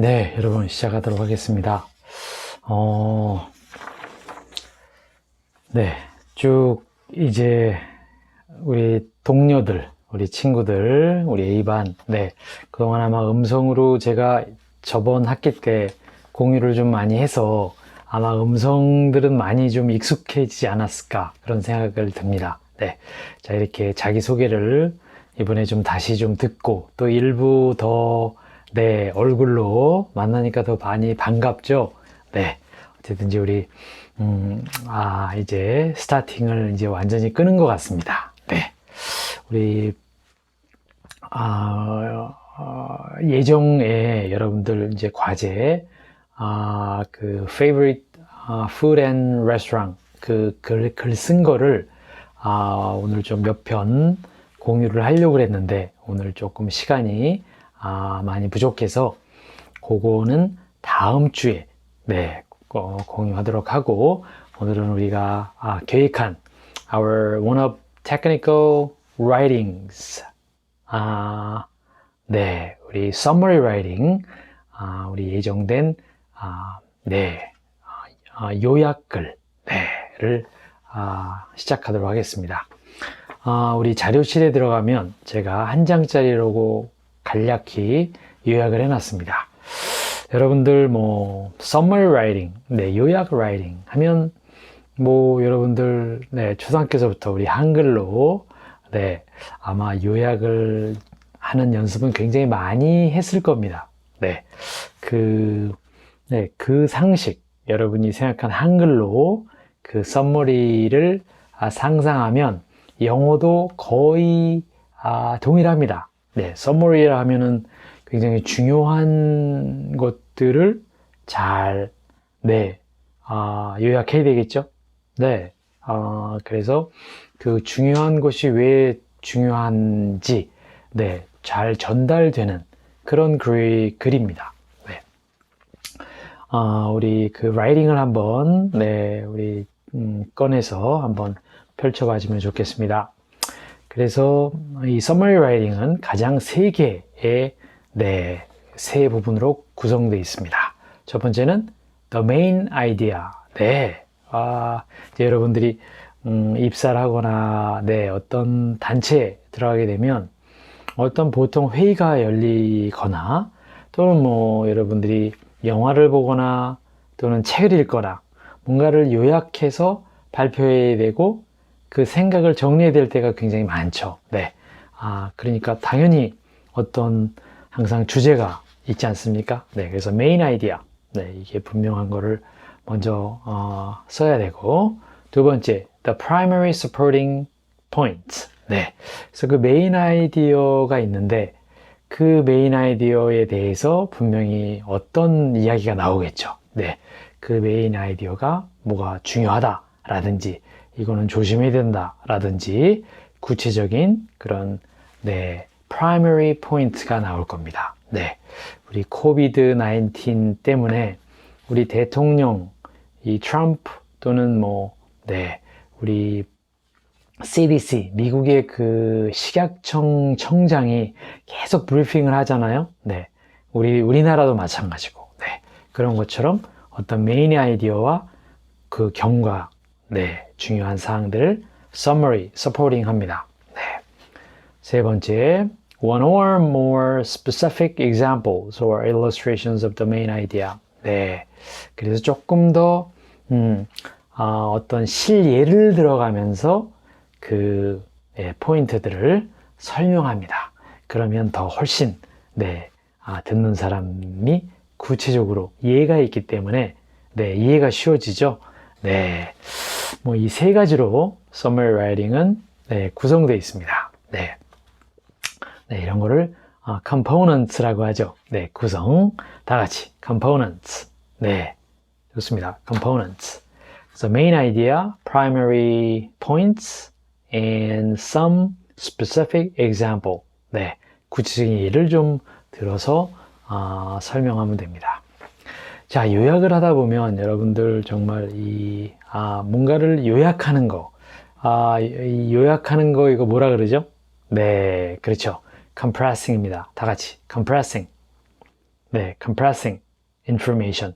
네, 여러분 시작하도록 하겠습니다. 어, 네, 쭉 이제 우리 동료들, 우리 친구들, 우리 A반, 네, 그동안 아마 음성으로 제가 저번 학기 때 공유를 좀 많이 해서 아마 음성들은 많이 좀 익숙해지지 않았을까 그런 생각을 듭니다. 네, 자 이렇게 자기 소개를 이번에 좀 다시 좀 듣고 또 일부 더 네, 얼굴로 만나니까 더 많이 반갑죠? 네. 어쨌든지 우리, 음, 아, 이제 스타팅을 이제 완전히 끄는 것 같습니다. 네. 우리, 아, 어, 예정에 여러분들 이제 과제, 아, 그, favorite 아, food and restaurant 그 글, 글 쓴 거를, 아, 오늘 좀 몇 편 공유를 하려고 했는데, 오늘 조금 시간이 아, 많이 부족해서 그거는 다음 주에 네, 어, 공유하도록 하고 오늘은 우리가 아, 계획한 our one of technical writings 아, 네, 우리 summary writing 아, 우리 예정된 아, 네, 아, 요약글 네를 아, 시작하도록 하겠습니다. 아, 우리 자료실에 들어가면 제가 한 장짜리라고 간략히 요약을 해놨습니다. 여러분들 뭐 summary writing, 네 요약 writing 하면 뭐 여러분들 네 초등학교에서부터 우리 한글로 네 아마 요약을 하는 연습은 굉장히 많이 했을 겁니다. 네. 그, 네, 그 상식, 여러분이 생각한 한글로 그 썸머리를 아, 상상하면 영어도 거의 아, 동일합니다. 네, 서머리라 하면은 굉장히 중요한 것들을 잘, 네, 아, 요약해야 되겠죠? 네, 아, 그래서 그 중요한 것이 왜 중요한지, 네, 잘 전달되는 그런 글, 글입니다. 네. 아, 우리 그 라이팅을 한번, 네, 우리, 음, 꺼내서 한번 펼쳐봐주면 좋겠습니다. 그래서 이 summary writing은 가장 세 개의 네, 세 부분으로 구성되어 있습니다. 첫 번째는 the main idea. 네. 아, 이제 여러분들이 음, 입사를 하거나 네, 어떤 단체에 들어가게 되면 어떤 보통 회의가 열리거나 또는 뭐 여러분들이 영화를 보거나 또는 책을 읽거나 뭔가를 요약해서 발표해야 되고 그 생각을 정리해야 될 때가 굉장히 많죠. 네. 아, 그러니까 당연히 어떤 항상 주제가 있지 않습니까? 네. 그래서 메인 아이디어. 네. 이게 분명한 거를 먼저 어, 써야 되고 두 번째, the primary supporting point. 네. 그래서 그 메인 아이디어가 있는데 그 메인 아이디어에 대해서 분명히 어떤 이야기가 나오겠죠. 네. 그 메인 아이디어가 뭐가 중요하다라든지 이거는 조심해야 된다 라든지 구체적인 그런 네 primary point가 나올 겁니다. 네. 우리 코비드 19 때문에 우리 대통령 이 트럼프 또는 뭐 네. 우리 CDC 미국의 그 식약청 청장이 계속 브리핑을 하잖아요. 네. 우리 우리나라도 마찬가지고. 네. 그런 것처럼 어떤 메인 아이디어와 그 경과 네, 중요한 사항들을 summary, supporting 합니다. 네. 세 번째, one or more specific examples or illustrations of the main idea. 네. 그래서 조금 더, 음, 어, 어떤 실예를 들어가면서 그 네, 포인트들을 설명합니다. 그러면 더 훨씬, 네, 아, 듣는 사람이 구체적으로 이해가 있기 때문에, 네, 이해가 쉬워지죠. 네. 뭐 이 세 가지로 summary writing은 네, 구성되어 있습니다. 네. 네, 이런 거를 어, components라고 하죠. 네, 구성. 다 같이 components. 네. 좋습니다. components. So main idea, primary points, and some specific example. 네. 구체적인 예를 좀 들어서 어, 설명하면 됩니다. 자, 요약을 하다 보면 여러분들 정말 이, 아, 뭔가를 요약하는 거, 아, 이 요약하는 거 이거 뭐라 그러죠? 네, 그렇죠. compressing입니다. 다 같이. compressing. 네, compressing information.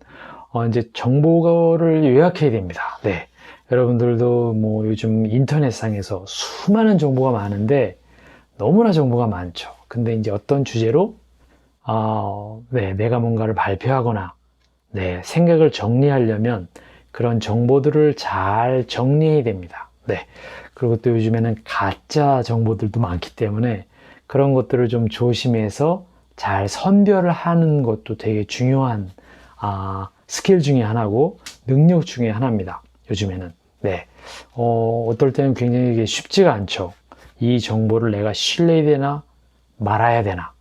어, 이제 정보를 요약해야 됩니다. 네. 여러분들도 뭐 요즘 인터넷상에서 수많은 정보가 많은데 너무나 정보가 많죠. 근데 이제 어떤 주제로 아, 네, 내가 뭔가를 발표하거나 네, 생각을 정리하려면 그런 정보들을 잘 정리해야 됩니다. 네. 그리고 또 요즘에는 가짜 정보들도 많기 때문에 그런 것들을 좀 조심해서 잘 선별을 하는 것도 되게 중요한 아, 스킬 중에 하나고 능력 중에 하나입니다. 요즘에는. 네. 어, 어떨 때는 굉장히 쉽지가 않죠. 이 정보를 내가 신뢰해야 되나 말아야 되나.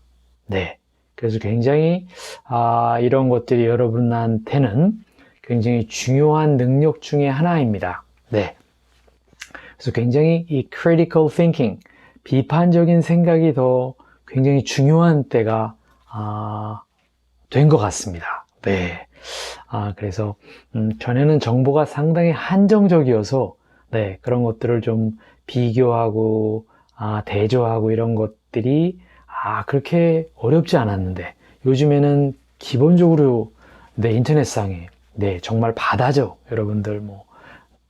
네. 그래서 굉장히 아, 이런 것들이 여러분한테는 굉장히 중요한 능력 중에 하나입니다. 네. 그래서 굉장히 이 critical thinking, 비판적인 생각이 더 굉장히 중요한 때가 아, 된 것 같습니다. 네. 아, 그래서 음, 전에는 정보가 상당히 한정적이어서 네, 그런 것들을 좀 비교하고 아, 대조하고 이런 것들이 아, 그렇게 어렵지 않았는데 요즘에는 기본적으로 네, 인터넷상에 네, 정말 바다죠. 여러분들 뭐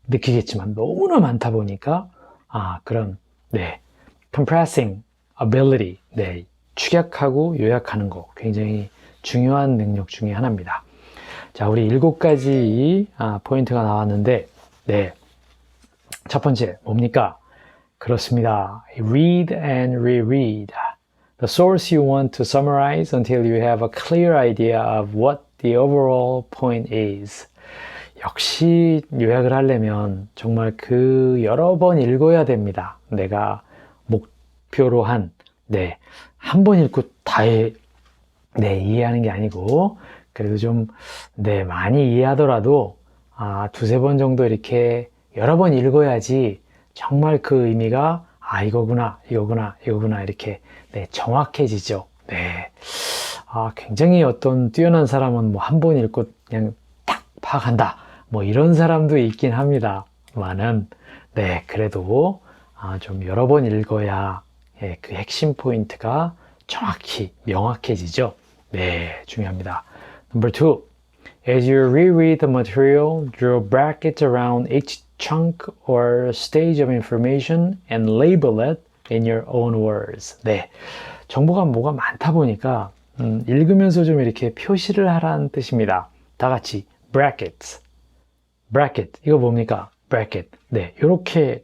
느끼겠지만 너무나 많다 보니까 아, 그런 네, compressing ability, 네, 축약하고 요약하는 거 굉장히 중요한 능력 중에 하나입니다. 자, 우리 일곱 가지 아, 포인트가 나왔는데, 네. 첫 번째, 뭡니까? 그렇습니다. Read and reread. The source you want to summarize until you have a clear idea of what the overall point is. 역시 요약을 하려면 정말 그 여러 번 읽어야 됩니다. 내가 목표로 한, 네. 한 번 읽고 다 해, 네, 이해하는 게 아니고, 그래도 좀, 네, 많이 이해하더라도, 아, 두세 번 정도 이렇게 여러 번 읽어야지 정말 그 의미가, 아, 이거구나, 이거구나, 이거구나, 이렇게, 네, 정확해지죠. 네. 아, 굉장히 어떤 뛰어난 사람은 뭐 한 번 읽고 그냥 딱 파악한다. 뭐 이런 사람도 있긴 합니다. 많은, 네, 그래도, 아, 좀 여러 번 읽어야, 예, 그 핵심 포인트가 정확히 명확해지죠. 네, 중요합니다. Number two, as you reread the material, draw brackets around each chunk or stage of information and label it in your own words. 네, 정보가 뭐가 많다 보니까 음, 읽으면서 좀 이렇게 표시를 하라는 뜻입니다. 다 같이 brackets, bracket 이거 뭡니까? bracket. 네, 이렇게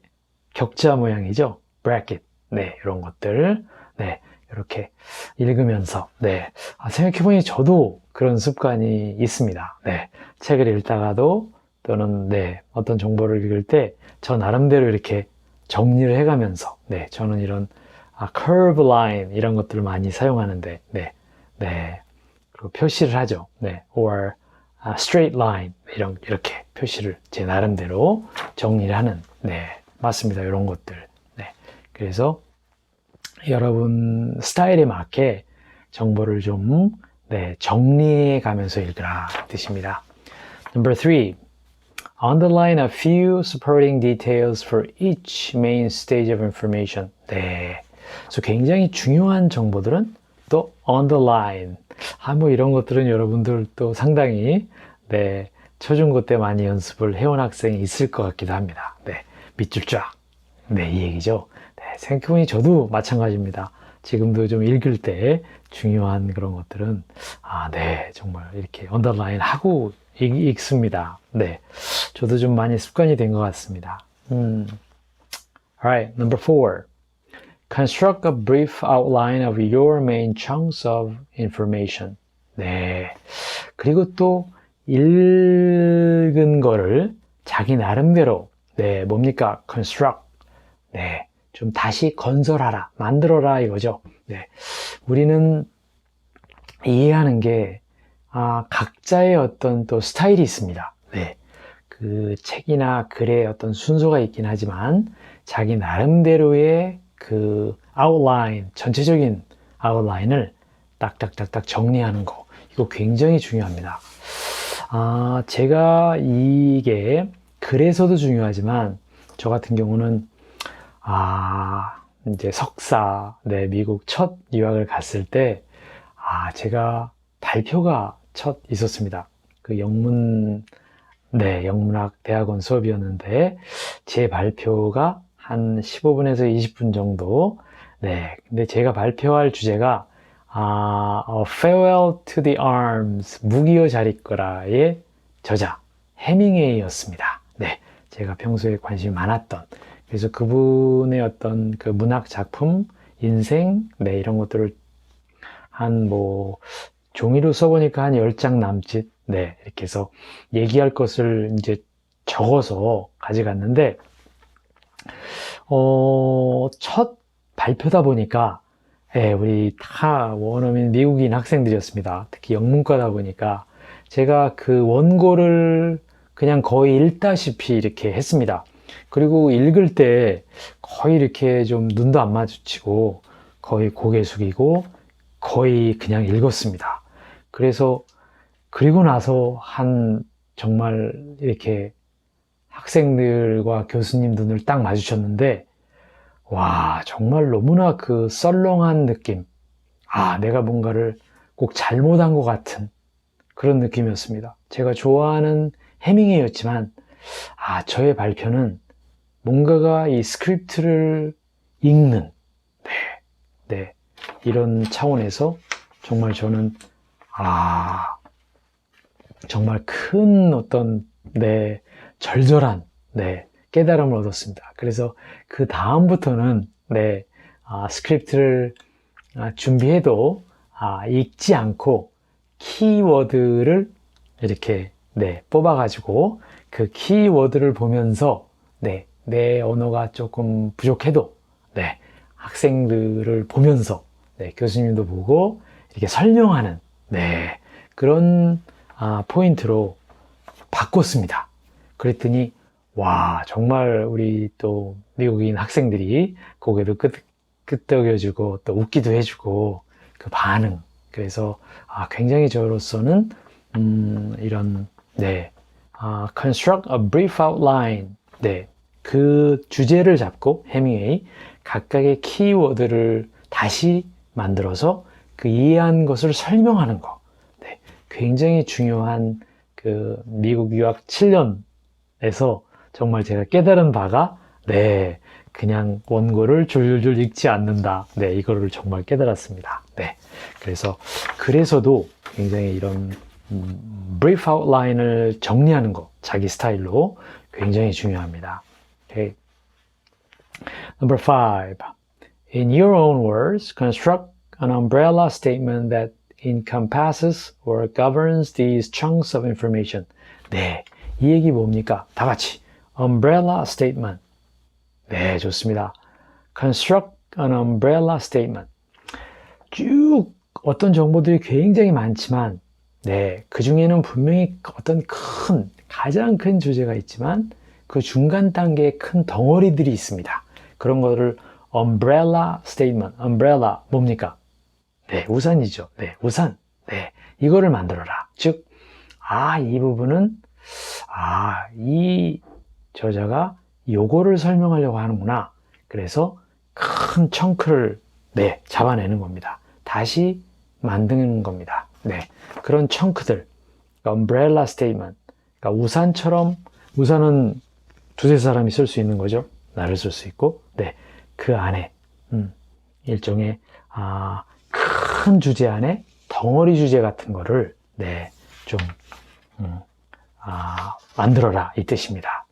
격자 모양이죠. bracket. 네, 이런 것들. 네, 이렇게 읽으면서, 네. 아, 생각해보니 저도 그런 습관이 있습니다. 네. 책을 읽다가도 또는, 네, 어떤 정보를 읽을 때 저 나름대로 이렇게 정리를 해가면서, 네, 저는 이런, 아, curve line 이런 것들을 많이 사용하는데, 네, 네. 그리고 표시를 하죠. 네, or 아, straight line 이런 이렇게 표시를 제 나름대로 정리를 하는, 네, 맞습니다. 이런 것들. 네, 그래서 여러분 스타일에 맞게 정보를 좀 네, 정리해 가면서 읽으라 뜻입니다. Number three, underline a few supporting details for each main stage of information. 네, 그래서 굉장히 중요한 정보들은 또 underline. 아, 뭐 이런 것들은 여러분들 또 상당히 네, 초중고 때 많이 연습을 해온 학생이 있을 것 같기도 합니다. 네, 밑줄 쫙. 네, 이 얘기죠. 네, 생각해보니 저도 마찬가지입니다. 지금도 좀 읽을 때 중요한 그런 것들은, 아, 네, 정말 이렇게 언더라인 하고 읽, 읽습니다. 네. 저도 좀 많이 습관이 된 것 같습니다. 음. Alright, number four. Construct a brief outline of your main chunks of information. 네. 그리고 또 읽은 거를 자기 나름대로, 네, 뭡니까? construct. 네. 좀 다시 건설하라, 만들어라 이거죠. 네. 우리는 이해하는 게, 아, 각자의 어떤 또 스타일이 있습니다. 네. 그 책이나 글의 어떤 순서가 있긴 하지만, 자기 나름대로의 그 아웃라인, 전체적인 아웃라인을 딱딱딱딱 정리하는 거. 이거 굉장히 중요합니다. 아, 제가 이게 글에서도 중요하지만, 저 같은 경우는 아, 이제 석사, 네, 미국 첫 유학을 갔을 때, 아, 제가 발표가 첫 있었습니다. 그 영문, 네, 영문학 대학원 수업이었는데, 제 발표가 한 15분에서 20분 정도, 네, 근데 제가 발표할 주제가, 아, Farewell to the Arms, 무기여 자리거라의 저자, 해밍웨이였습니다. 네, 제가 평소에 관심이 많았던, 그래서 그분의 어떤 그 문학 작품, 인생, 네, 이런 것들을 한 뭐, 종이로 써보니까 한 10장 남짓, 네, 이렇게 해서 얘기할 것을 이제 적어서 가져갔는데, 어, 첫 발표다 보니까, 예, 우리 다 원어민 미국인 학생들이었습니다. 특히 영문과다 보니까, 제가 그 원고를 그냥 거의 읽다시피 이렇게 했습니다. 그리고 읽을 때 거의 이렇게 좀 눈도 안 마주치고 거의 고개 숙이고 거의 그냥 읽었습니다. 그래서 그리고 나서 한 정말 이렇게 학생들과 교수님 눈을 딱 마주쳤는데 와 정말 너무나 그 썰렁한 느낌 아 내가 뭔가를 꼭 잘못한 것 같은 그런 느낌이었습니다. 제가 좋아하는 해밍웨이였지만 아 저의 발표는 뭔가가 이 스크립트를 읽는 네, 네 이런 차원에서 정말 저는 아 정말 큰 어떤 네 절절한 네 깨달음을 얻었습니다. 그래서 그 다음부터는 네 아, 스크립트를 아, 준비해도 아, 읽지 않고 키워드를 이렇게 네 뽑아가지고 그 키워드를 보면서 네 내 언어가 조금 부족해도 네 학생들을 보면서 네, 교수님도 보고 이렇게 설명하는 네, 그런 아, 포인트로 바꿨습니다. 그랬더니 와 정말 우리 또 미국인 학생들이 고개도 끄, 끄덕여주고 또 웃기도 해주고 그 반응 그래서 아, 굉장히 저로서는 음, 이런 네 아, construct a brief outline 네그 주제를 잡고 해밍웨이 각각의 키워드를 다시 만들어서 그 이해한 것을 설명하는 거. 네, 굉장히 중요한 그 미국 유학 7년 에서 정말 제가 깨달은 바가 네, 그냥 원고를 줄줄줄 읽지 않는다. 네, 이거를 정말 깨달았습니다. 네. 그래서 그래서도 굉장히 이런 음, brief outline을 정리하는 거 자기 스타일로 굉장히 중요합니다. Okay. Number five. In your own words, construct an umbrella statement that encompasses or governs these chunks of information. 네. 이 얘기 뭡니까? 다 같이. umbrella statement. 네, 좋습니다. construct an umbrella statement. 쭉 어떤 정보들이 굉장히 많지만, 네, 그 중에는 분명히 어떤 큰, 가장 큰 주제가 있지만, 그 중간 단계에 큰 덩어리들이 있습니다. 그런 거를 umbrella statement, umbrella 뭡니까? 네, 우산이죠. 네, 우산. 네, 이거를 만들어라. 즉, 아, 이 부분은, 아, 이 저자가 요거를 설명하려고 하는구나. 그래서 큰 청크를, 네, 잡아내는 겁니다. 다시 만드는 겁니다. 네, 그런 청크들, umbrella statement. 그러니까 우산처럼, 우산은 두세 사람이 쓸 수 있는 거죠. 나를 쓸 수 있고, 네, 그 안에, 음, 일종의, 아, 큰 주제 안에 덩어리 주제 같은 거를, 네, 좀, 음, 아, 만들어라. 이 뜻입니다.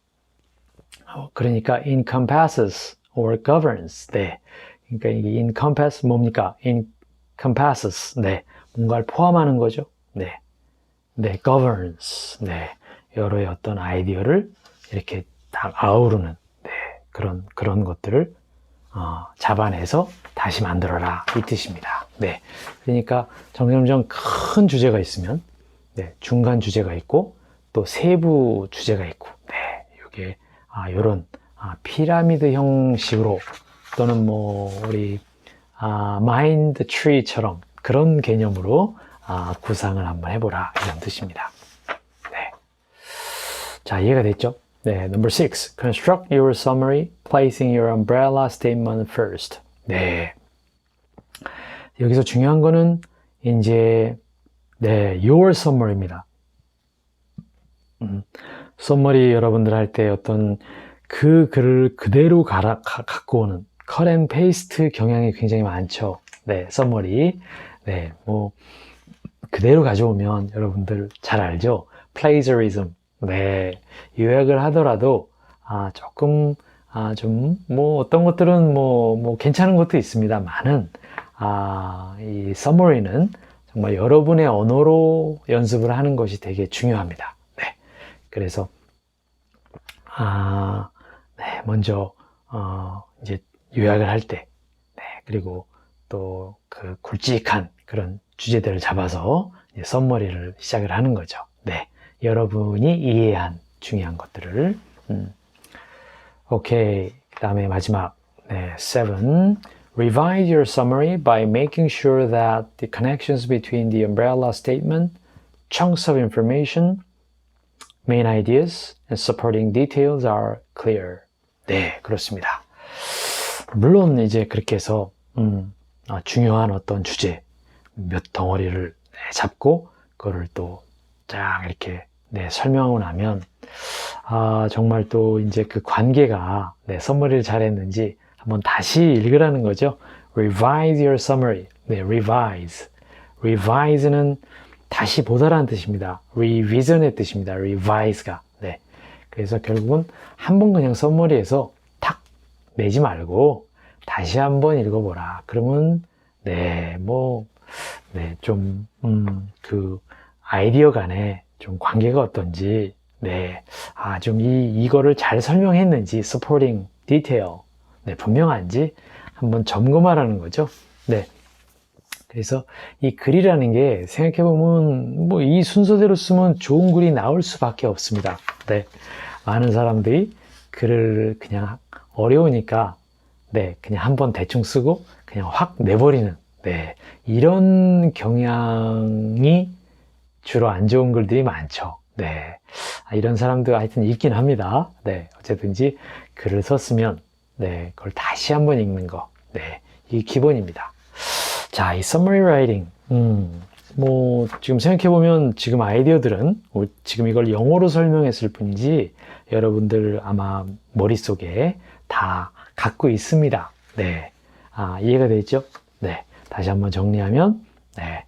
어, 그러니까 encompasses or governs. 네. 그러니까 이게 encompass 뭡니까? encompasses. 네. 뭔가를 포함하는 거죠. 네. 네, governs. 네. 여러의 어떤 아이디어를 이렇게 딱 아우르는 네, 그런 그런 것들을 어, 잡아내서 다시 만들어라 이 뜻입니다. 네, 그러니까 점점점 큰 주제가 있으면 네, 중간 주제가 있고 또 세부 주제가 있고 네, 이게 아, 이런 아, 피라미드 형식으로 또는 뭐 우리 아, 마인드 트리처럼 그런 개념으로 아, 구상을 한번 해보라 이런 뜻입니다. 네, 자 이해가 됐죠? 네, number six. Construct your summary, placing your umbrella statement first. 네. 여기서 중요한 거는 이제 네, your summary입니다. 음, 서머리 여러분들 할 때 어떤 그 글을 그대로 갈아, 가, 갖고 오는 and paste 경향이 굉장히 많죠. 네, 서머리. 네, 뭐 그대로 가져오면 여러분들 잘 알죠? plagiarism. 네, 요약을 하더라도 아, 조금 아, 좀 뭐 어떤 것들은 뭐, 뭐 괜찮은 것도 있습니다. 많은 아, 이 summary는 정말 여러분의 언어로 연습을 하는 것이 되게 중요합니다. 네, 그래서 아, 네, 먼저 어, 이제 요약을 할 때, 네, 그리고 또 그 굵직한 그런 주제들을 잡아서 이제 썸머리를 시작을 하는 거죠. 네, 여러분이 이해한 중요한 것들을. 음. 오케이, 그 다음에 마지막 네, seven. Revise your summary by making sure that the connections between the umbrella statement, chunks of information, main ideas, and supporting details are clear. 네, 그렇습니다. 물론 이제 그렇게 해서 음, 아, 중요한 어떤 주제 몇 덩어리를 네, 잡고 그거를 또 쫙 이렇게 네, 설명하고 나면 아, 정말 또 이제 그 관계가 네, 선머리를 잘했는지 한번 다시 읽으라는 거죠. Revise your summary. 네, revise. revise는 다시 보다라는 뜻입니다. revision의 뜻입니다. revise가. 네. 그래서 결국은 한 번 그냥 썸머리에서 탁 내지 말고 다시 한번 읽어보라. 그러면 네, 뭐, 네, 좀, 음, 그 아이디어 간에 좀 관계가 어떤지, 네, 아, 좀 이, 이거를 잘 설명했는지, supporting detail, 네, 분명한지 한번 점검하라는 거죠. 네. 그래서 이 글이라는 게 생각해보면 뭐 이 순서대로 쓰면 좋은 글이 나올 수밖에 없습니다. 네. 많은 사람들이 글을 그냥 어려우니까 네, 그냥 한번 대충 쓰고 그냥 확 내버리는 네, 이런 경향이 주로 안 좋은 글들이 많죠. 네. 아, 이런 사람들 하여튼 있긴 합니다. 네. 어쨌든지 글을 썼으면 네, 그걸 다시 한번 읽는 거. 네. 이게 기본입니다. 자, 이 summary writing. 음, 뭐, 지금 생각해보면 지금 아이디어들은 뭐 지금 이걸 영어로 설명했을 뿐이지 여러분들 아마 머릿속에 다 갖고 있습니다. 네. 아, 이해가 되죠? 네. 다시 한번 정리하면, 네.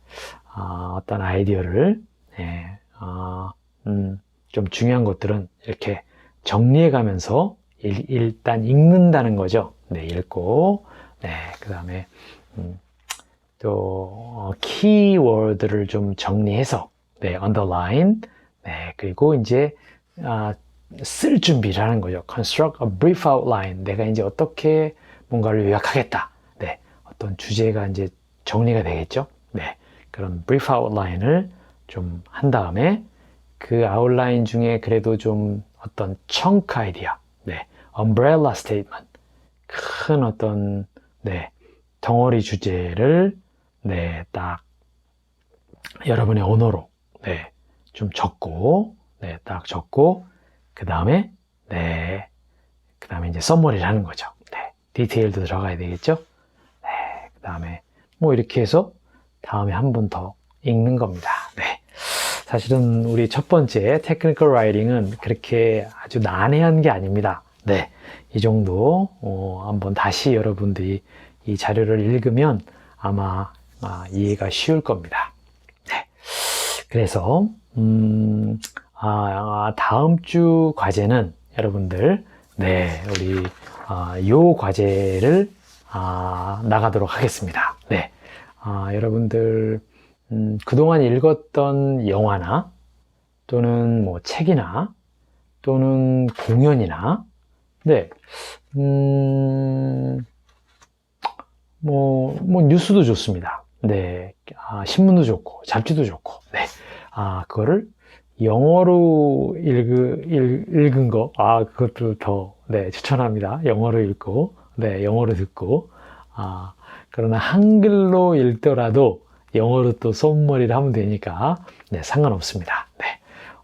아, 어떤 아이디어를, 네. 아, 음, 좀 중요한 것들은 이렇게 정리해 가면서 일, 단 읽는다는 거죠. 네. 읽고, 네. 그 다음에, 음, 또, 어, 키워드를 좀 정리해서, 네. underline, 네. 그리고 이제, 아, 쓸 준비를 하는 거죠. construct a brief outline. 내가 이제 어떻게 뭔가를 요약하겠다. 네. 어떤 주제가 이제 정리가 되겠죠. 네. 그런 brief outline을 좀 한 다음에 그 아웃라인 중에 그래도 좀 어떤 chunk 아이디어. 네. umbrella statement. 큰 어떤, 네. 덩어리 주제를, 네. 딱 여러분의 언어로, 네. 좀 적고, 네. 딱 적고, 그 다음에 네, 그 다음에 이제 썸머리를 하는 거죠. 네, 디테일도 들어가야 되겠죠. 네, 그 다음에 뭐 이렇게 해서 다음에 한 번 더 읽는 겁니다. 네, 사실은 우리 첫 번째 테크니컬 라이팅은 그렇게 아주 난해한 게 아닙니다. 네, 이 정도 어, 한번 다시 여러분들이 이 자료를 읽으면 아마 아, 이해가 쉬울 겁니다. 네, 그래서 음, 아, 다음 주 과제는 여러분들, 네, 우리, 아, 요 과제를, 아, 나가도록 하겠습니다. 네. 아, 여러분들, 음, 그동안 읽었던 영화나, 또는 뭐 책이나, 또는 공연이나, 네, 음, 뭐, 뭐, 뉴스도 좋습니다. 네, 아, 신문도 좋고, 잡지도 좋고, 네. 아, 그거를 영어로 읽, 읽, 은 거, 아, 그것도 더, 네, 추천합니다. 영어로 읽고, 네, 영어로 듣고, 아, 그러나 한글로 읽더라도 영어로 또 손머리를 하면 되니까, 네, 상관없습니다. 네.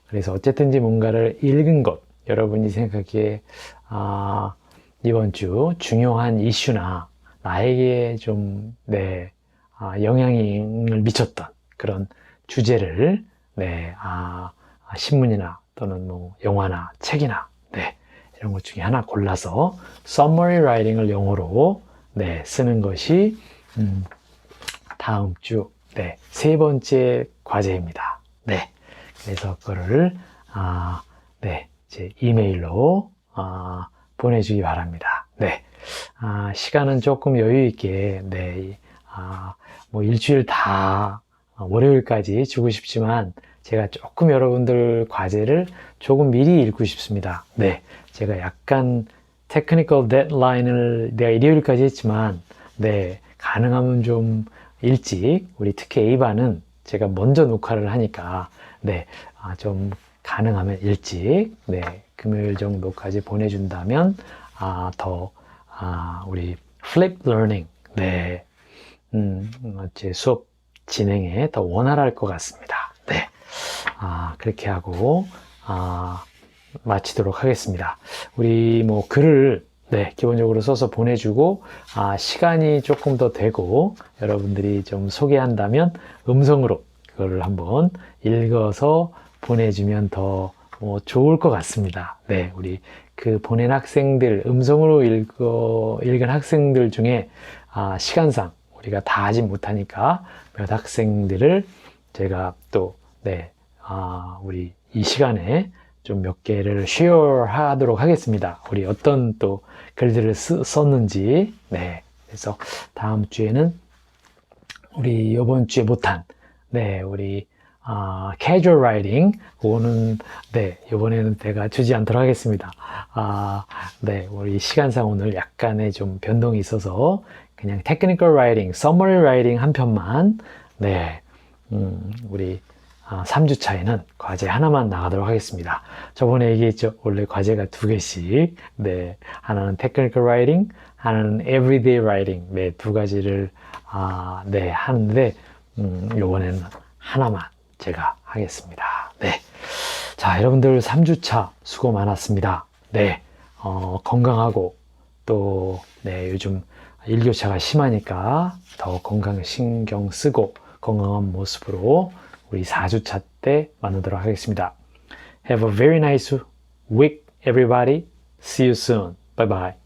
그래서 어쨌든지 뭔가를 읽은 것, 여러분이 생각하기에, 아, 이번 주 중요한 이슈나 나에게 좀, 네, 아, 영향을 미쳤던 그런 주제를 네, 아, 아, 신문이나 또는 뭐 영화나 책이나 네, 이런 것 중에 하나 골라서 summary writing을 영어로 네, 쓰는 것이 음, 다음 주 네, 세 번째 과제입니다. 네. 그래서 그거를 아, 네, 제 이메일로 아, 보내주기 바랍니다. 네. 아, 시간은 조금 여유 있게 네, 이- 아, 뭐 일주일 다 월요일까지 주고 싶지만 제가 조금 여러분들 과제를 조금 미리 읽고 싶습니다. 네. 제가 약간 테크니컬 데드라인을 내가 일요일까지 했지만 네. 가능하면 좀 일찍 우리 특히 A반은 제가 먼저 녹화를 하니까 네. 아, 좀 가능하면 일찍 네. 금요일 정도까지 보내준다면 아, 더 아, 우리 flip learning 네. 음, 제 수업 진행에 더 원활할 것 같습니다. 네. 아, 그렇게 하고, 아, 마치도록 하겠습니다. 우리 뭐 글을 네, 기본적으로 써서 보내주고, 아, 시간이 조금 더 되고, 여러분들이 좀 소개한다면 음성으로 그거를 한번 읽어서 보내주면 더 뭐, 좋을 것 같습니다. 네, 우리 그 보낸 학생들, 음성으로 읽어, 읽은 학생들 중에 아, 시간상 우리가 다 하지 못하니까 몇 학생들을 제가 또, 네, 아, 우리 이 시간에 좀 몇 개를 쉐어 하도록 하겠습니다. 우리 어떤 또 글들을 쓰- 썼는지, 네. 그래서 다음 주에는 우리 이번 주에 못한, 네, 우리, 아, casual writing, 그거는, 네, 이번에는 제가 주지 않도록 하겠습니다. 아, 네, 우리 시간상 오늘 약간의 좀 변동이 있어서 그냥 technical writing, summary writing 한 편만, 네, 음, 우리 아, 3주 차에는 과제 하나만 나가도록 하겠습니다. 저번에 얘기했죠. 원래 과제가 두 개씩. 네. 하나는 technical writing, 하나는 everyday writing. 네. 두 가지를, 아, 네. 하는데, 음, 요번에는 하나만 제가 하겠습니다. 네. 자, 여러분들 3주 차 수고 많았습니다. 네. 어, 건강하고 또, 네. 요즘 일교차가 심하니까 더 건강 신경 쓰고 건강한 모습으로 우리 4주차 때 만나도록 하겠습니다. Have a very nice week, everybody. See you soon. Bye bye.